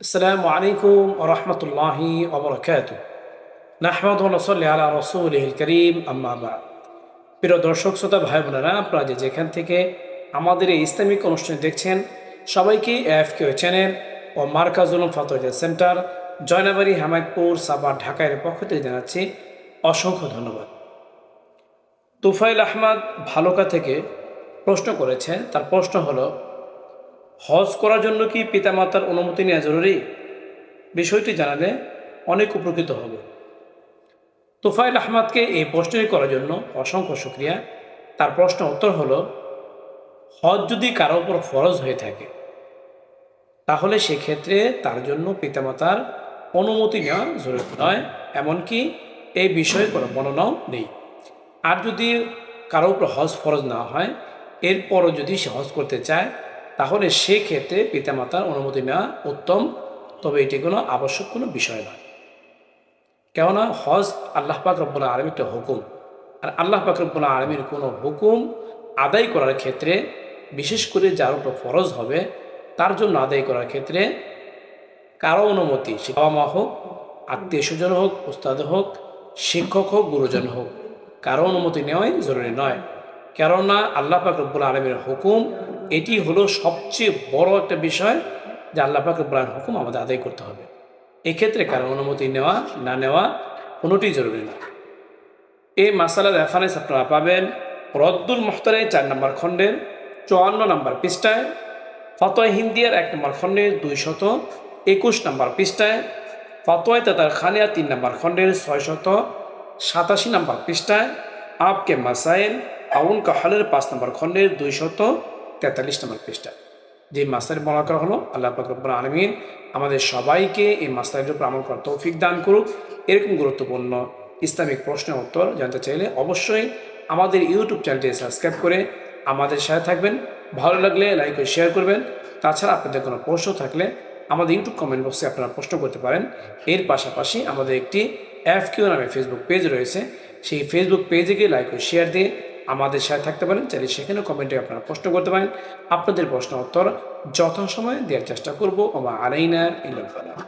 السلام عليكم ورحمة الله وبركاته نحمد ونصلي على رسوله الكريم أما بعد প্রিয় দর্শক শ্রোতা ভাই বোনেরা আপনারা যে যেখান থেকে আমাদের এই ইসলামিক অনুষ্ঠান দেখছেন সবাইকে এফ কেউ চ্যানেল ও মার্কাজুল ফাতোয়া সেন্টার জয়নাবাড়ি হামায়তপুর সাবার ঢাকার পক্ষ থেকে জানাচ্ছি অসংখ্য ধন্যবাদ তুফাইল আহমদ ভালুকা থেকে প্রশ্ন করেছে তার প্রশ্ন হলো হজ করার জন্য কি পিতামাতার অনুমতি নেওয়া জরুরি? বিষয়টি জানালে অনেক উপকৃত হবে। তোফাইল আহমদকে এই প্রশ্নটি করার জন্য অসংখ্য শুক্রিয়া। তার প্রশ্ন উত্তর হলো, হজ যদি কারও উপর ফরজ হয়ে থাকে, তাহলে সেক্ষেত্রে তার জন্য পিতামাতার অনুমতি নেওয়া জরুরি নয়, এমনকি এই বিষয়ে কোনো বর্ণনাও নেই। আর যদি কারও উপর হজ ফরজ না হয়, এরপরও যদি সে হজ করতে চায় তাহলে সেক্ষেত্রে পিতামাতার অনুমতি নেওয়া উত্তম, তবে এটি কোনো আবশ্যক কোনো বিষয় নয়। কেননা হজ আল্লাহ পাক রব্বুল আলম একটা হুকুম। আর আল্লাহ পাক রব্বুল আলমীর কোনো হুকুম আদায় করার ক্ষেত্রে, বিশেষ করে যার উপর ফরজ হবে, তার জন্য আদায় করার ক্ষেত্রে কারও অনুমতি, সে বাবা মা হোক, আত্মীয় স্বজন হোক উস্তাদ হোক, শিক্ষক হোক, গুরুজন হোক, কারও অনুমতি নেওয়াই জরুরি নয়। কেননা আল্লাহ পাক রব্বুল আলমীর হুকুম এটি হলো সবচেয়ে বড় একটা বিষয় যে আল্লাহ পাক আলমীর হুকুম আমাদের আদায় করতে হবে। এক্ষেত্রে কারও অনুমতি নেওয়া, না নেওয়া কোনোটি জরুরি না। এই মাসালার রেফারেন্স আপনারা পাবেন রদ্দুল মোখতারে চার নম্বর খণ্ডের চুয়ান্ন নম্বর পৃষ্ঠায়, ফতোয় হিন্দিয়ার এক নম্বর খণ্ডের দুই শত একুশ নম্বর পৃষ্ঠায়, ফতোয় তাতার খানিয়া তিন নম্বর খণ্ডের ছয় শত সাতাশি নম্বর পৃষ্ঠায় আপকে মাসাইল আউন কাহালের পাঁচ নম্বর খণ্ডের দুই শত তেতাল্লিশ নম্বর পৃষ্ঠা। যে মাস্টার বলা করা হলো, আল্লাহ পাকরবুল আলমিন আমাদের সবাইকে এই মাস্টারের উপর আমল করার তৌফিক দান করুক। এরকম গুরুত্বপূর্ণ ইসলামিক প্রশ্নের উত্তর জানতে চাইলে অবশ্যই আমাদের ইউটিউব চ্যানেলটি সাবস্ক্রাইব করে আমাদের সাথে থাকবেন। ভালো লাগলে লাইক ও শেয়ার করবেন। তাছাড়া আপনাদের কোনো প্রশ্ন থাকলে আমাদের ইউটিউব কমেন্ট বক্সে আপনারা প্রশ্ন করতে পারেন। এর পাশাপাশি আমাদের একটি এফ কিউ নামে ফেসবুক পেজ রয়েছে। সেই ফেসবুক পেজে গিয়ে লাইক ও শেয়ার দিয়ে আমাদের সাথে থাকতে পারেন, চাইলে সেখানে কমেন্টে আপনারা প্রশ্ন করতে পারেন। আপনাদের প্রশ্ন উত্তর যথাসময়ে দেওয়ার চেষ্টা করব। আমার আলাইনা ইল্লাল্লাহ।